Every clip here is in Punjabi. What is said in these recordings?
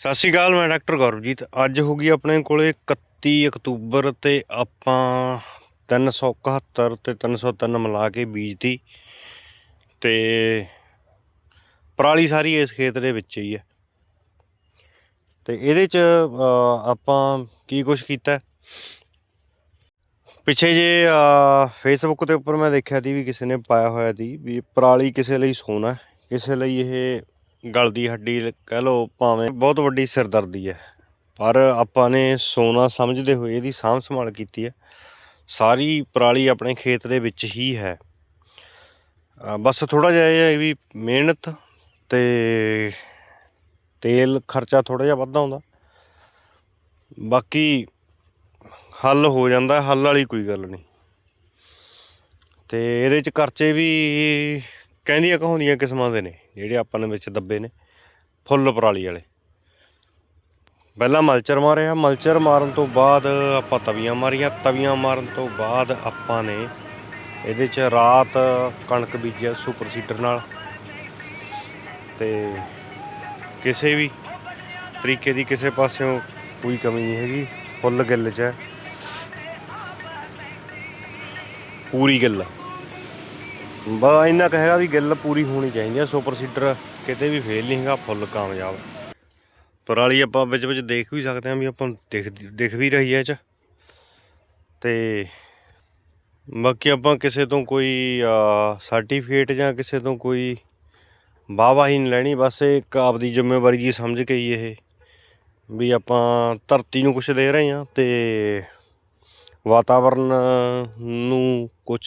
ਸਤਿ ਸ਼੍ਰੀ ਅਕਾਲ, ਮੈਂ ਡਾਕਟਰ ਗੌਰਵਜੀਤ। ਅੱਜ ਹੋ ਗਈ ਆਪਣੇ ਕੋਲੇ 31 ਅਕਤੂਬਰ ਤੇ ਆਪਾਂ 371 ਤੇ 303 ਮਿਲਾ ਕੇ ਬੀਜਤੀ ਤੇ ਪਰਾਲੀ ਸਾਰੀ ਇਸ ਖੇਤ ਦੇ ਵਿੱਚ ਹੀ ਹੈ। ਤੇ ਇਹਦੇ ਚ ਆਪਾਂ ਕੀ ਕੁਝ ਕੀਤਾ? ਪਿੱਛੇ ਜੇ ਫੇਸਬੁੱਕ ਦੇ ਉੱਪਰ ਮੈਂ ਦੇਖਿਆ ਸੀ ਵੀ ਕਿਸੇ ਨੇ ਪਾਇਆ ਹੋਇਆ ਸੀ ਵੀ ਪਰਾਲੀ ਕਿਸੇ ਲਈ ਸੋਨਾ ਕਿਸੇ ਲਈ ਇਹ ਗਲ ਦੀ ਹੱਡੀ ਕਹਿ ਲਓ ਭਾਵੇਂ ਬਹੁਤ ਵੱਡੀ ਸਿਰਦਰਦੀ ਹੈ। ਪਰ ਆਪਾਂ ਨੇ ਸੋਨਾ ਸਮਝਦੇ ਹੋਏ ਇਹਦੀ ਸਾਂਭ ਸੰਭਾਲ ਕੀਤੀ ਹੈ। ਸਾਰੀ ਪਰਾਲੀ ਆਪਣੇ ਖੇਤ ਦੇ ਵਿੱਚ ਹੀ ਹੈ। ਬਸ ਥੋੜਾ ਜਿਹਾ ਇਹ ਹੈ ਵੀ ਮਿਹਨਤ ਤੇ ਤੇਲ ਖਰਚਾ ਥੋੜਾ ਜਿਹਾ ਵੱਧ ਆਉਂਦਾ ਬਾਕੀ ਹੱਲ ਹੋ ਜਾਂਦਾ, ਹੱਲ ਵਾਲੀ ਕੋਈ ਗੱਲ ਨਹੀਂ। ਤੇ ਇਹਦੇ ਚ ਖਰਚੇ ਵੀ ਕਹਿੰਦੀਆਂ ਕਹਾਉਂਦੀਆਂ ਕਿਸਮਾਂ ਦੇ ਨੇ, ਜਿਹੜੇ ਆਪਾਂ ਨੇ ਵਿੱਚ ਦੱਬੇ ਨੇ, ਫੁੱਲ ਪਰਾਲੀ ਵਾਲੇ। ਪਹਿਲਾਂ ਮਲਚਰ ਮਾਰਿਆ, ਮਲਚਰ ਮਾਰਨ ਤੋਂ ਬਾਅਦ ਆਪਾਂ ਤਵੀਆਂ ਮਾਰੀਆਂ। ਤਵੀਆਂ ਮਾਰਨ ਤੋਂ ਬਾਅਦ ਆਪਾਂ ਨੇ ਇਹਦੇ ਚ ਰਾਤ ਕਣਕ ਬੀਜਿਆ ਸੁਪਰ ਸੀਡਰ ਨਾਲ। ਤੇ ਕਿਸੇ ਵੀ ਤਰੀਕੇ ਦੀ ਕਿਸੇ ਪਾਸਿਓਂ ਕੋਈ ਕਮੀ ਨਹੀਂ ਹੈਗੀ, ਫੁੱਲ ਗਿੱਲ ਚ ਹੈ। ਪੂਰੀ ਗਿੱਲ ਬਾ ਇੰਨਾ ਕੁ ਹੈਗਾ ਵੀ ਗੱਲ ਪੂਰੀ ਹੋਣੀ ਚਾਹੀਦੀ ਹੈ ਸੁਪਰ ਸੀਡਰ ਕਿਤੇ ਵੀ ਫੇਲ ਨਹੀਂ ਹੈਗਾ, ਫੁੱਲ ਕਾਮਯਾਬ ਪਰਾਲੀ ਆਪਾਂ ਵਿੱਚ ਵਿੱਚ ਦੇਖ ਵੀ ਸਕਦੇ ਹਾਂ ਵੀ ਆਪਾਂ ਨੂੰ ਦਿਖ ਦਿਖ ਵੀ ਰਹੀ ਹੈ ਇਹ ਚ। ਤੇ ਬਾਕੀ ਆਪਾਂ ਕਿਸੇ ਤੋਂ ਕੋਈ ਸਰਟੀਫਿਕੇਟ ਜਾਂ ਕਿਸੇ ਤੋਂ ਕੋਈ ਵਾਹਵਾਹੀ ਨਹੀਂ ਲੈਣੀ, ਬਸ ਇਹ ਇੱਕ ਆਪਦੀ ਜ਼ਿੰਮੇਵਾਰੀ ਜੀ ਸਮਝ ਕੇ ਹੀ ਇਹ ਵੀ ਆਪਾਂ ਧਰਤੀ ਨੂੰ ਕੁਝ ਦੇ ਰਹੇ ਹਾਂ ਤੇ ਵਾਤਾਵਰਨ ਨੂੰ ਕੁਝ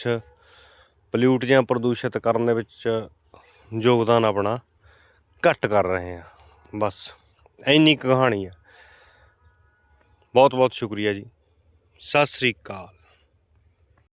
ਪੋਲਿਊਟ ਜਾਂ ਪ੍ਰਦੂਸ਼ਿਤ ਕਰਨ ਦੇ ਵਿੱਚ ਯੋਗਦਾਨ ਆਪਣਾ ਘੱਟ ਕਰ ਰਹੇ ਹਾਂ ਬਸ, ਇੰਨੀ ਕੁ ਕਹਾਣੀ ਆ। ਬਹੁਤ ਬਹੁਤ ਸ਼ੁਕਰੀਆ ਜੀ। ਸਤਿ ਸ੍ਰੀ ਅਕਾਲ।